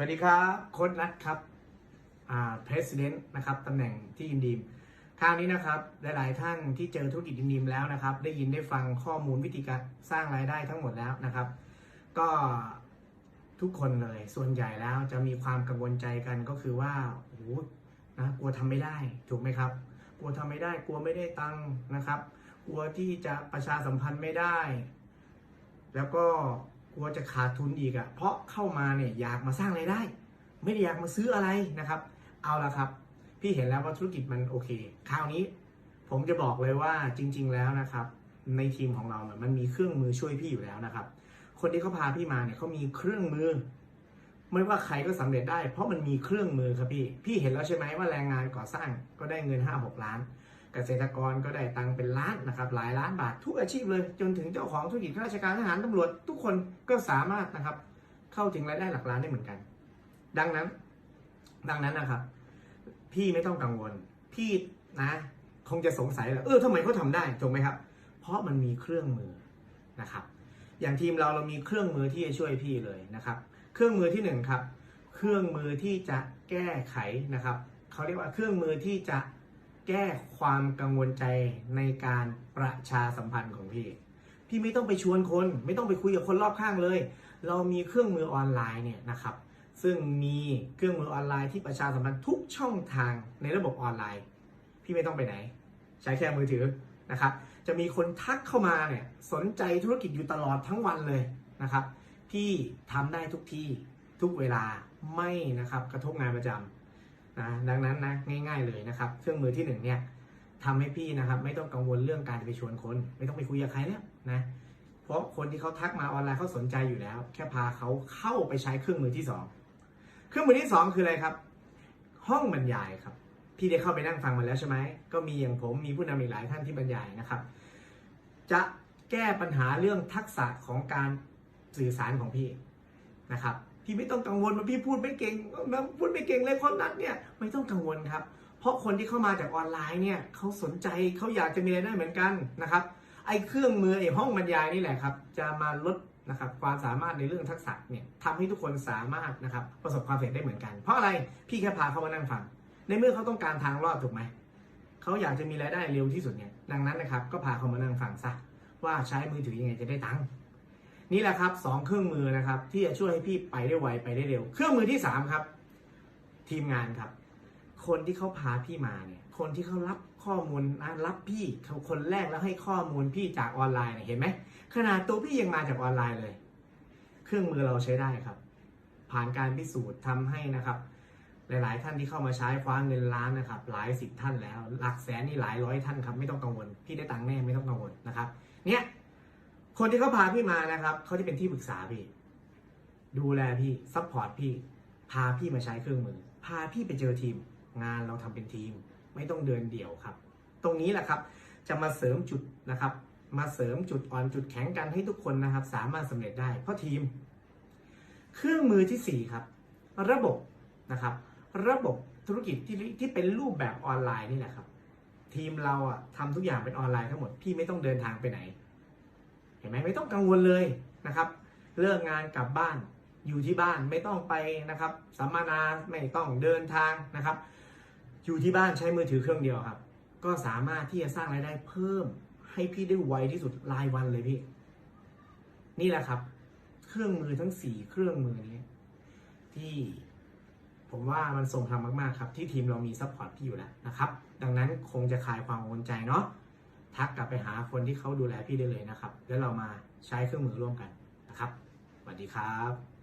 วัสดีครับโค้ดนัทครับอ่า president นะครับตำแหน่งที่อินดีมคราวนี้นะครับหลายๆท่านที่เจอธุรกิจอินดีมแล้วนะครับ ได้ยินได้ฟังข้อมูลวิธีการสร้างรายได้ทั้งหมดแล้วนะครับ ก็ทุกคนเลยส่วนใหญ่แล้วจะมีความกังวลใจกันก็คือว่าโอ้โหนะกลัวทำไม่ได้ถูกไหมครับ กลัวทำไม่ได้กลัวไม่ได้ตังค์นะครับ กลัวที่จะประชาสัมพันธ์ไม่ได้ แล้วก็ กลัวจะขาดทุนอีกอะ่ะ เพราะเข้ามาเนี่ยอยากมาสร้างไรายได้ ไม่ได้อยากมาซื้ออะไรนะครับ เอาละครับ พี่เห็นแล้วว่าธุรกิจมันโอเค คราวนี้ ผมจะบอกเลยว่าจริง ๆ แล้วนะครับ ในทีมของเราเนี่ยมันมีเครื่องมือช่วยพี่อยู่แล้วนะครับ คนที่เขาพาพี่มาเนี่ยเขามีเครื่องมือ ไม่ว่าใครก็สำเร็จได้ เพราะมันมีเครื่องมือครับพี่ พี่เห็นแล้วใช่ไหมว่าแรงงานก่อสร้างก็ได้เงิน5-6ล้าน เกษตรกรก็ได้ตังค์เป็นล้านนะครับหลายล้านบาททุกอาชีพเลย จนถึงเจ้าของธุรกิจข้าราชการทหารตำรวจทุกคนก็สามารถนะครับเข้าถึงรายได้หลักล้านได้เหมือนกัน ดังนั้น ดังนั้นนะครับ พี่ไม่ต้องกังวล พี่นะคงจะสงสัยแหละเออทำไมเขาทำได้ถูกไหมครับ เพราะมันมีเครื่องมือนะครับ อย่างทีมเราเรามีเครื่องมือที่จะช่วยพี่เลยนะครับ เครื่องมือที่หนึ่งครับ เครื่องมือที่จะแก้ไขนะครับเขาเรียกว่าเครื่องมือที่จะ แก้ความกังวลใจในการประชาสัมพันธ์ของพี่ พี่ไม่ต้องไปชวนคน ไม่ต้องไปคุยกับคนรอบข้างเลย เรามีเครื่องมือออนไลน์เนี่ยนะครับ ซึ่งมีเครื่องมือออนไลน์ที่ประชาสัมพันธ์ทุกช่องทางในระบบออนไลน์ พี่ไม่ต้องไปไหน ใช้แค่มือถือนะครับ จะมีคนทักเข้ามาเนี่ยสนใจธุรกิจอยู่ตลอดทั้งวันเลยนะครับ พี่ทำได้ทุกที่ทุกเวลาไม่นะครับกระทบงานประจำ นะดังนั้นนะง่าย ๆเลยนะครับ เครื่องมือที่หนึ่งเนี่ยทำให้พี่นะครับ ไม่ต้องกังวลเรื่องการไปชวนคน ไม่ต้องไปคุยกับใครแล้วนะเพราะคนที่เขาทักมาออนไลน์เขาสนใจอยู่แล้ว แค่พาเขาเข้าไปใช้เครื่องมือที่สองเครื่องมือที่สองคืออะไรครับ ห้องบรรยายครับ พี่ได้เข้าไปนั่งฟังมาแล้วใช่ไหมก็มีอย่างผมมีผู้นำอีกหลายท่านที่บรรยายนะครับ จะแก้ปัญหาเรื่องทักษะของการสื่อสารของพี่นะครับ พี่ไม่ต้องกังวลว่าพี่พูดไม่เก่งนะพูดไม่เก่งเลยคนนัดเนี่ยไม่ต้องกังวลครับ เพราะคนที่เข้ามาจากออนไลน์เนี่ยเขาสนใจเขาอยากจะมีรายได้เหมือนกันนะครับไอ้เครื่องมือไอ้ห้องบรรยายนี่แหละครับ จะมาลดนะครับความสามารถในเรื่องทักษะเนี่ยทำให้ทุกคนสามารถนะครับประสบความสำเร็จได้เหมือนกัน เพราะอะไรพี่แค่พาเขามานั่งฟัง ในเมื่อเขาต้องการทางรอดถูกไหมเขาอยากจะมีรายได้เร็วที่สุดเนี่ยดังนั้นนะครับก็พาเขามานั่งฟังซะว่าใช้มือถือยังไงจะได้ตังค์ นี่แหละครับสองเครื่องมือนะครับ ที่จะช่วยให้พี่ไปได้ไวไปได้เร็ว เครื่องมือที่สามครับ ทีมงานครับ คนที่เขาพาพี่มาเนี่ย คนที่เขารับข้อมูลรับพี่เขาคนแรกแล้วให้ข้อมูลพี่จากออนไลน์เห็นไหมขนาดตัวพี่ยังมาจากออนไลน์เลย เครื่องมือเราใช้ได้ครับ ผ่านการพิสูจน์ทำให้นะครับ หลาย ๆ ท่านที่เข้ามาใช้คว้าเงินล้านนะครับ หลายสิบท่านแล้ว หลักแสนนี่หลายร้อยท่านครับ ไม่ต้องกังวลพี่ได้ตังค์แน่ไม่ต้องกังวลนะครับ เนี่ย คนที่เขาพาพี่มานะครับเขาจะเป็นที่ปรึกษาพี่ ดูแลพี่ซัพพอร์ตพี่ พาพี่มาใช้เครื่องมือ พาพี่ไปเจอทีม งานเราทำเป็นทีม ไม่ต้องเดินเดี่ยวครับ ตรงนี้แหละครับ จะมาเสริมจุดนะครับ มาเสริมจุดอ่อนจุดแข็งกันให้ทุกคนนะครับ สามารถสำเร็จได้เพราะทีม เครื่องมือที่สี่ครับ ระบบนะครับ ระบบธุรกิจที่ที่เป็นรูปแบบออนไลน์นี่แหละครับ ทีมเราอะทำทุกอย่างเป็นออนไลน์ทั้งหมดพี่ไม่ต้องเดินทางไปไหน เห็นไหมไม่ต้องกังวลเลยนะครับเลิกงานกลับบ้านอยู่ที่บ้านไม่ต้องไปนะครับสัมมนาไม่ต้องเดินทางนะครับ อยู่ที่บ้านใช้มือถือเครื่องเดียวครับ ก็สามารถที่จะสร้างรายได้เพิ่มให้พี่ได้ไวที่สุดรายวันเลยพี่ นี่แหละครับ เครื่องมือทั้งสี่เครื่องมือนี้ที่ผมว่ามันส่งทำมาก ๆ ครับ ที่ทีมเรามีซัพพอร์ตพี่อยู่แล้วนะครับ ดังนั้นคงจะคลายความกังวลใจเนาะ ทักกลับไปหาคนที่เขาดูแลพี่ได้เลยนะครับ แล้วเรามาใช้เครื่องมือร่วมกันนะครับสวัสดีครับ